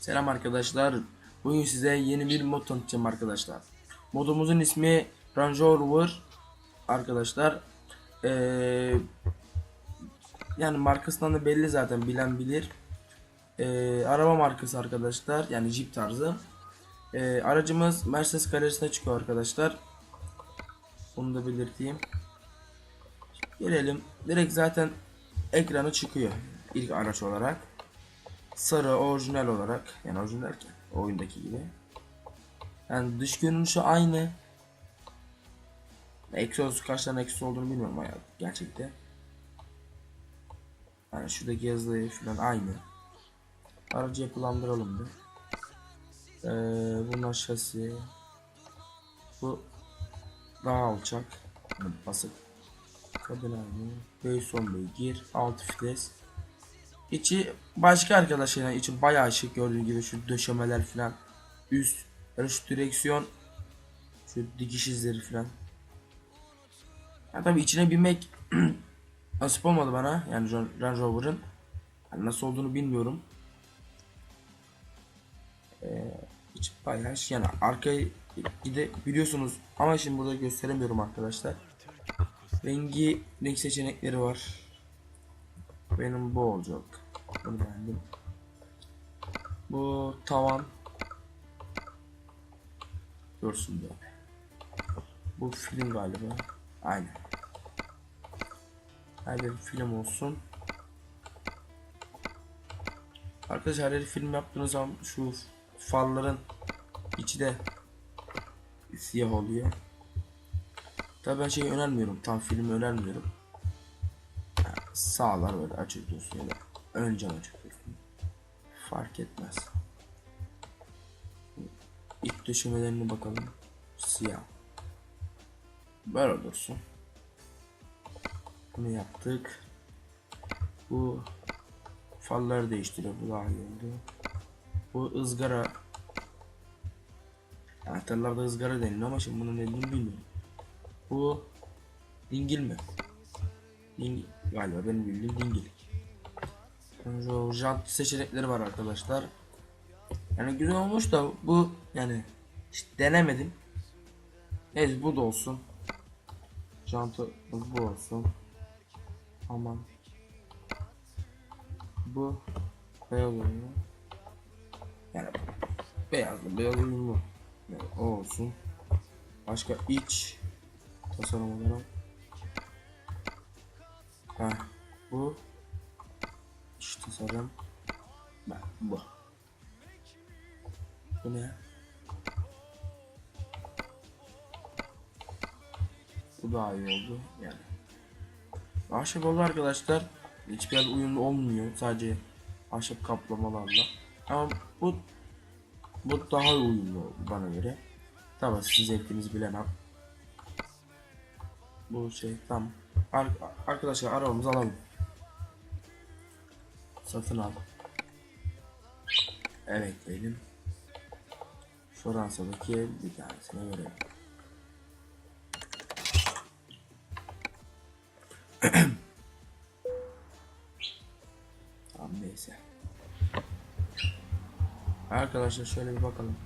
Selam arkadaşlar. Bugün size yeni bir mod tanıtacağım arkadaşlar. Modumuzun ismi Range Rover arkadaşlar. Ee, yani markasından da belli zaten bilen bilir. Ee, araba markası arkadaşlar. Yani Jeep tarzı. Ee, aracımız Mercedes galerisine çıkıyor arkadaşlar. Onu da belirteyim. Gelelim. Direkt zaten ekranı çıkıyor. ilk araç olarak sarı orijinal olarak yani orijinal derken oyundaki gibi. Yani dış görünüşü aynı. Exos kaç tane Exos olduğunu bilmiyorum ama gerçekte. Yani şuradaki yazıları falan aynı. Aracı yapılandıralım bir. Ee, bunlar şasi. Bu daha alçak. Basık. Kabin aynı. Base 10 beygir. 6 fites. İçi başka arkadaşlar içi bayağı şık gördüğün gibi şu döşemeler falan üst yani şu direksiyon şu dikiş izleri falan. Ya tabii içine binmek nasip olmadı bana yani Ran- Range Rover'ın yani nasıl olduğunu bilmiyorum. Ee, içi bayağı yani arkayı gide biliyorsunuz ama şimdi burada gösteremiyorum arkadaşlar. Rengi renk seçenekleri var. Benim bu olacak. Beğendim. Bu tavan. Dursun böyle. Bu film galiba. Aynen. Her bir film olsun. Arkadaşlar her film yaptığınız zaman şu farların içi de siyah oluyor. Tabii ben şeyi önermiyorum. Tam filmi önermiyorum sağlar böyle açık dursun ya açık dursun. Fark etmez. İlk döşemelerine bakalım. Siyah. Böyle dursun. Bunu yaptık. Bu farları değiştiriyor. Bu daha iyi oldu. Bu ızgara Anahtarlarda ızgara deniliyor ama şimdi bunun ne dediğini bilmiyorum. Bu dingil mi? Dingil galiba benim bildiğim dingil. Şu jant seçenekleri var arkadaşlar. Yani güzel olmuş da bu yani işte denemedim. Evet bu da olsun. Jantı bu olsun. Aman. Bu beyaz uyumlu. Yani beyazlı beyaz uyumlu. Yani o olsun. Başka iç tasarım olarak Ha, bu işte sarım. Bak bu. Bu ne? Bu daha iyi oldu yani. Ahşap oldu arkadaşlar. Hiçbir yerde uyumlu olmuyor. Sadece ahşap kaplamalarla. Ama bu bu daha uyumlu bana göre. Tabii sizin zevkinizi bilemem. Bu şey tam Ar arkadaşlar arabamızı alalım. Satın al. Evet benim. Fransa'daki bir tanesine verelim. tamam neyse. Arkadaşlar şöyle bir bakalım.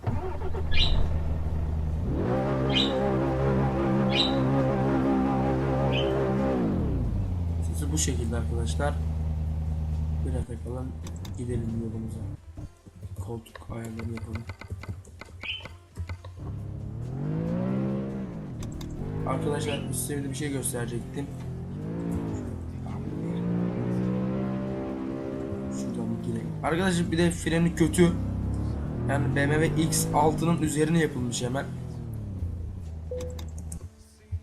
Sesi bu şekilde arkadaşlar. Biraz takalım. Gidelim yolumuza. Koltuk ayarlarını yapalım. Arkadaşlar size bir şey gösterecektim. Şuradan bir girelim. Arkadaşlar bir de freni kötü. Yani BMW X6'nın üzerine yapılmış hemen.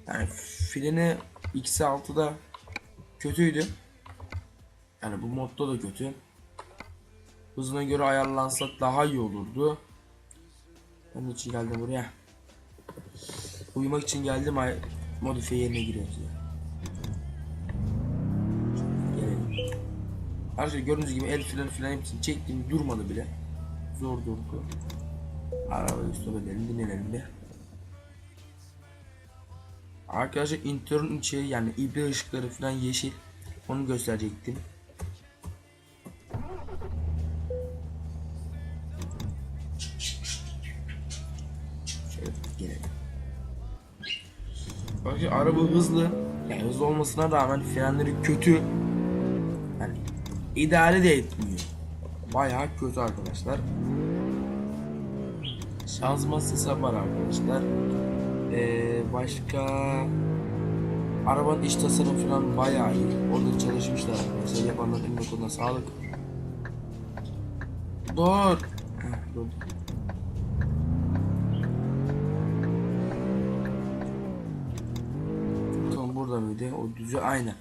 Yani freni X6'da kötüydü. Yani bu modda da kötü. Hızına göre ayarlansa daha iyi olurdu. Ben için geldim buraya. Uyumak için geldim ay modifiye yerine giriyoruz ya. Gelelim. Arkadaşlar gördüğünüz gibi el freni falan hepsini çektim durmadı bile. Zor durdu. Arabayı stop edelim dinlenelim bir. Arkadaşlar internün içi yani ibre ışıkları falan yeşil. Onu gösterecektim. Arkadaşlar araba hızlı. Yani hızlı olmasına rağmen frenleri kötü. Yani idare de etmiyor. Bayağı kötü arkadaşlar. Şanzıman sesi var arkadaşlar. Ee, başka arabanın iç tasarım falan bayağı iyi. Orada çalışmışlar arkadaşlar. Yapanların koluna sağlık. Dur. Heh, dur. Burada mıydı? O düzü aynen.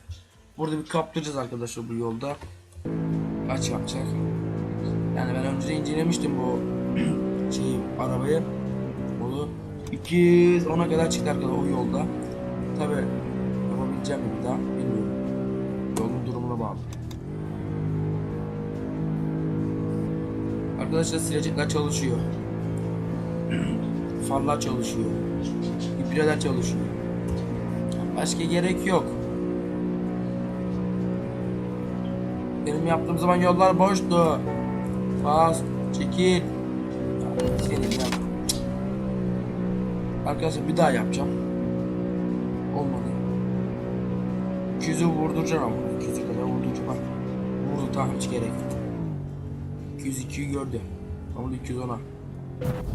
Burada bir kaptıracağız arkadaşlar bu yolda. Kaç yapacak? Yani ben önce incelemiştim bu şeyi arabayı. Onu 210'a kadar çıktı arkadaşlar o yolda. Tabi yapabileceğim mi bir daha bilmiyorum. Yolun durumuna bağlı. Arkadaşlar silecekler çalışıyor. Farlar çalışıyor. İpireler çalışıyor. Başka gerek yok. Benim yaptığım zaman yollar boştu. Bas, çekil. Senin yap. Arkadaşlar bir daha yapacağım. Olmadı. 200'ü vurduracağım ama. 200'ü kadar vurduracağım. Bak. Vurdu tamam hiç gerek yok. 202'yi gördü. Ama 210'a.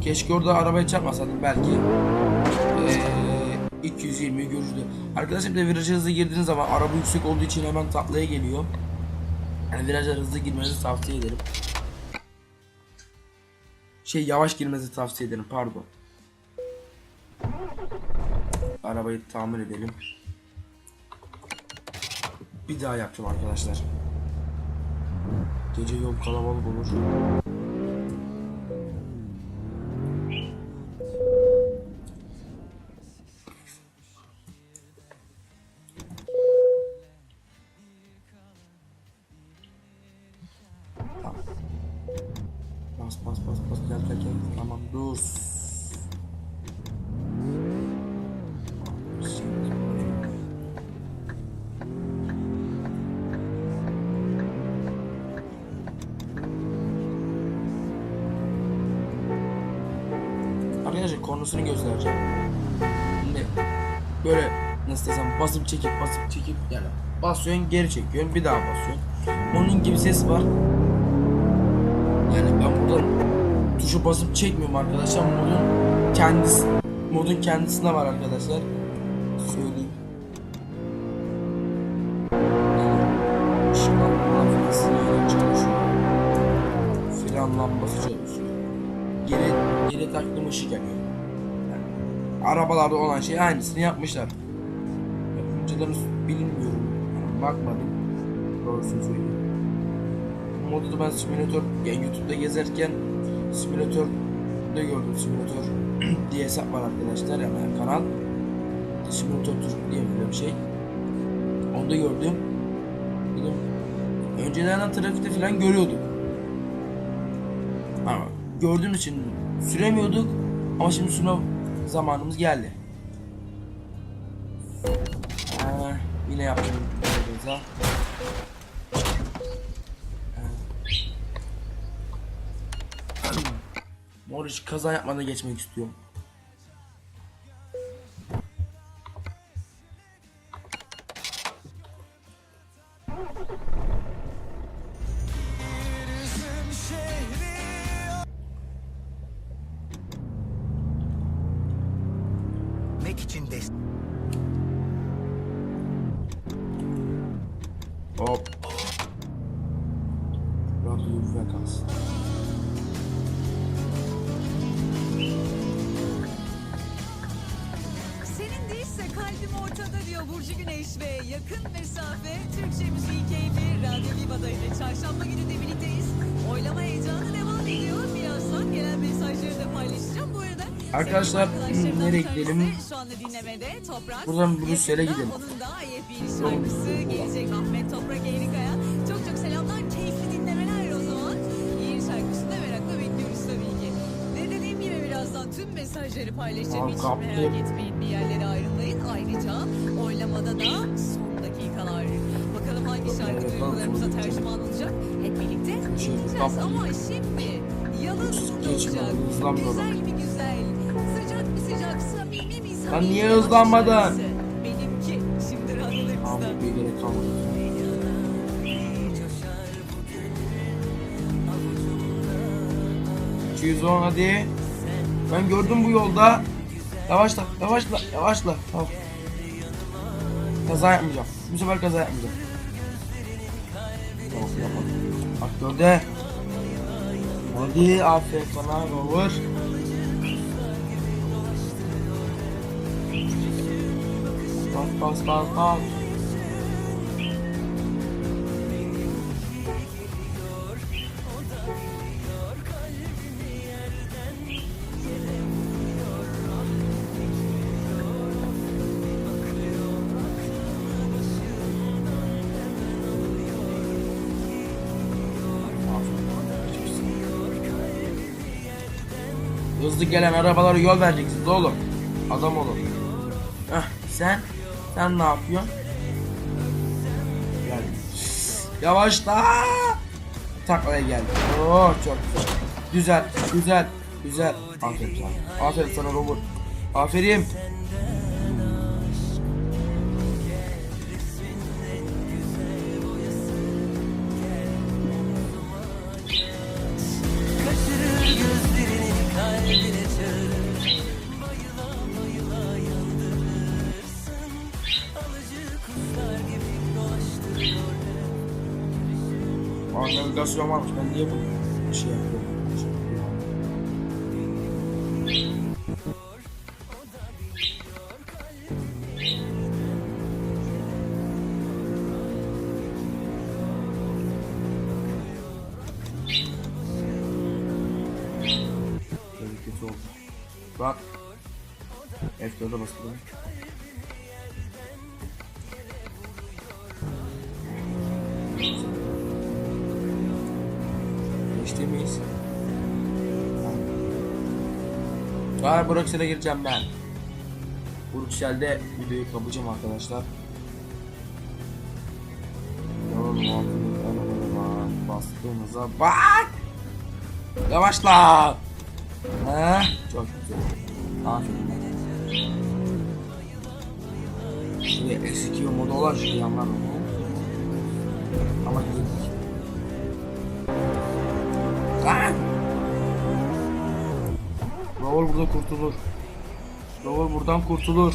Keşke orada arabayı çarpmasaydım belki. Ee, 220'yi görürdü. Arkadaşlar bir de viraja hızlı girdiğiniz zaman araba yüksek olduğu için hemen taklaya geliyor. Yani viraja hızlı girmenizi tavsiye ederim. Şey yavaş girmenizi tavsiye ederim pardon. Arabayı tamir edelim. Bir daha yapacağım arkadaşlar. Gece yol kalabalık olur. Arkadaşlar konusunu göstereceğim. Böyle nasıl desem basıp çekip basıp çekip yani basıyorsun geri çekiyorsun bir daha basıyorsun. Onun gibi ses var. Yani ben buradan tuşu basıp çekmiyorum arkadaşlar. Modun kendisi modun kendisinde var arkadaşlar. Söyleyeyim. Işıklar lambası yani çalışıyor. Fren lambası çalışıyor. Geri geri taktığım ışık yanıyor. Yani arabalarda olan şey aynısını yapmışlar. Yapımcıları bilmiyorum. Yani bakmadım. Doğrusunu söyleyeyim. Modu da ben simülatör yani YouTube'da gezerken simülatörde gördüm simülatör diye hesap var arkadaşlar yani kanal simülatör Türk diye bir şey onda gördüm dedim önceden trafikte falan görüyorduk ama gördüğüm için süremiyorduk. Ama şimdi sürme zamanımız geldi. Aa, yine yaptım ceza Moriç kaza yapmadan geçmek istiyorum. Destek. Hop. Radyo. Senin değilse kalbim ortada diyor Burcu Güneş ve yakın mesafe Türkçe müziği keyfi Radyo Viva'da ile çarşamba günü de birlikteyiz. Oylama heyecanı devam ediyor. Birazdan gelen mesajları da paylaşacağım. Arkadaşlar, nereye gidelim? Buradan Brüksel'e gidelim. Onun da yepyeni şarkısı gelecek Ahmet Toprak Eğrikaya. Çok çok selamlar. Keyifli dinlemeler o zaman. Yeni şarkısını da merakla bekliyoruz tabii ki. Ne dediğim gibi birazdan tüm mesajları paylaşacağım. Hiç merak etmeyin bir yerlere ayrılmayın. Ayrıca oylamada da son dakikalar. Bakalım hangi şarkı duygularımıza tercüman olacak. Hep birlikte dinleyeceğiz. Ama şimdi yalın olacak. Güzel mi güzel. Samimi. Lan niye hızlanmadın? Bir gerek kalmadı. ...210 hadi. Ben gördüm bu yolda. Yavaşla, yavaşla, yavaşla. Tamam. Kaza yapmayacağım. Bu sefer kaza yapmayacağım. Tamam, yapmadım. Bak dörde. Hadi aferin sana Rover. Bas bas bas bas. Hızlı gelen arabalara yol vereceksiniz oğlum. Adam olun. Heh, sen sen ne yapıyorsun? Gel. Yavaşla. Taklaya gel. Oo çok güzel. Güzel, güzel, güzel. Aferin sana. Aferin sana Robert. Aferin. Aa navigasyon varmış. Ben niye bunu şey yapıyorum? Oldu. Bak. F4'e basıyorum. Galiba Brüksel'e gireceğim ben. Brüksel'de videoyu kapacağım arkadaşlar. Bastığımıza bak! Yavaşla! Ha, çok güzel. Aferin. S2 modu olan şu yanlar mı? Ama girdik. Rovol burada kurtulur. Rovol buradan kurtulur.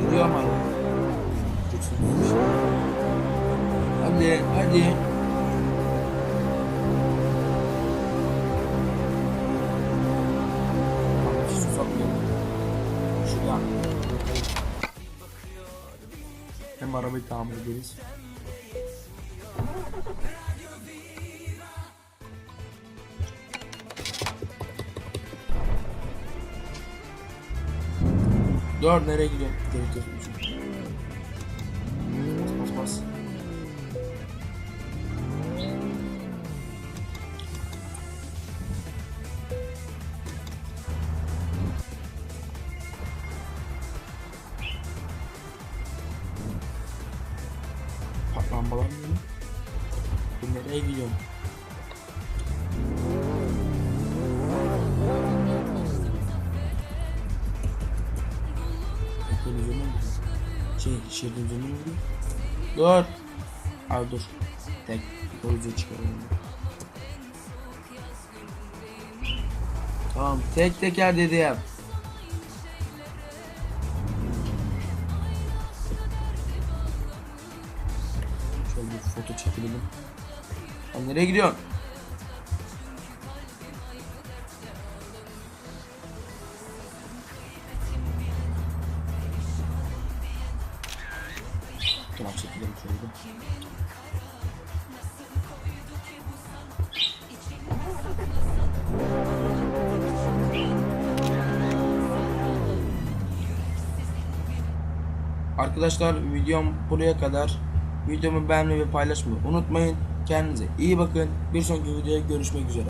Gidiyor ama. Hadi, hadi. Şuradan. Hem arabayı tamir ederiz. Dur nereye gidiyorsun? Gerek yokmuş. Şey, üzerine mi gidiyor? Dur! Abi dur. Tek, koyucu çıkaralım. Tamam, tek teker dedim. Şöyle bir foto çekelim. Sen nereye gidiyorsun? Çekelim şöyle bir. Arkadaşlar videom buraya kadar. Videomu beğenmeyi ve paylaşmayı unutmayın. Kendinize iyi bakın. Bir sonraki videoda görüşmek üzere.